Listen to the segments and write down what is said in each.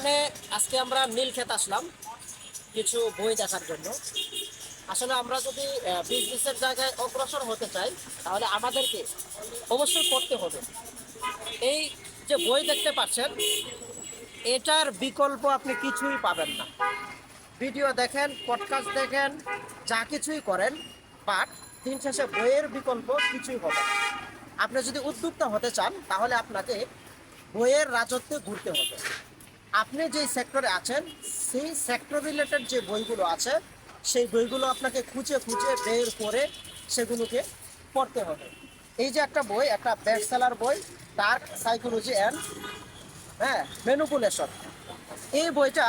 এখানে আজকে আমরা নীলক্ষেত আসলাম কিছু বই দেখার জন্য। আসলে আমরা যদি বিজনেসের জায়গায় অগ্রসর হতে চাই, তাহলে আমাদেরকে অবশ্যই পড়তে হবে। এই যে বই দেখতে পাচ্ছেন, এটার বিকল্প আপনি কিছুই পাবেন না। ভিডিও দেখেন পডকাস্ট দেখেন, যা কিছুই করেন বাট দিন শেষে বইয়ের বিকল্প কিছুই হবে আপনি যদি উদ্যোক্তা হতে চান, তাহলে আপনাকে বইয়ের রাজত্বে ঘুরতে হবে। আপনি যেই সেক্টরে আছেন, সেই সেক্টর রিলেটেড যে বইগুলো আছে, সেই বইগুলো আপনাকে খুঁজে খুঁজে বের করে সেগুলোকে পড়তে হবে। এই যে একটা বই, একটা বেস্ট সেলার বই ডার্ক সাইকোলজি অ্যান্ড হ্যাঁ ম্যানুপুলেশন এই বইটা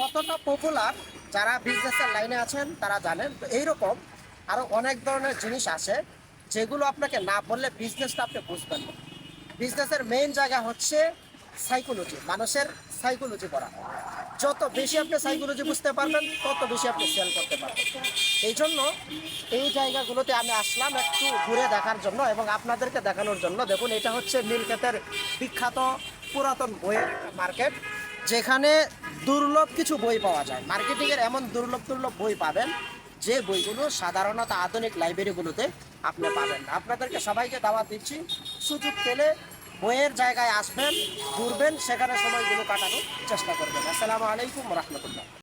কতটা পপুলার যারা বিজনেসের লাইনে আছেন, তারা জানেন। তো এইরকম আরও অনেক ধরনের জিনিস আছে, যেগুলো আপনাকে না বললে বিজনেসটা আপনি বুঝবেন না। বিজনেসের মেইন জায়গা হচ্ছে সাইকোলজি মানুষের সাইকোলজি পড়া। যত বেশি আপনি সাইকোলজি বুঝতে পারবেন, তত বেশি আপনি সেল করতে পারবেন। এই জন্য এই জায়গাগুলোতে আমি আসলাম একটু ঘুরে দেখার জন্য এবং আপনাদেরকে দেখানোর জন্য। দেখুন, এটা হচ্ছে নীলক্ষেতের বিখ্যাত পুরাতন বইয়ের মার্কেট, যেখানে দুর্লভ কিছু বই পাওয়া যায়। মার্কেটিংয়ের এমন দুর্লভ দুর্লভ বই পাবেন, যে বইগুলো সাধারণত আধুনিক লাইব্রেরিগুলোতে আপনি পাবেন আপনাদেরকে সবাইকে দাওয়াত দিচ্ছি, সুযোগ পেলে বইয়ের জায়গায় আসবেন ঘুরবেন সেখানে সময়গুলো কাটানোর চেষ্টা করবেন। আসসালামু আলাইকুম রহমতুল্লাহ।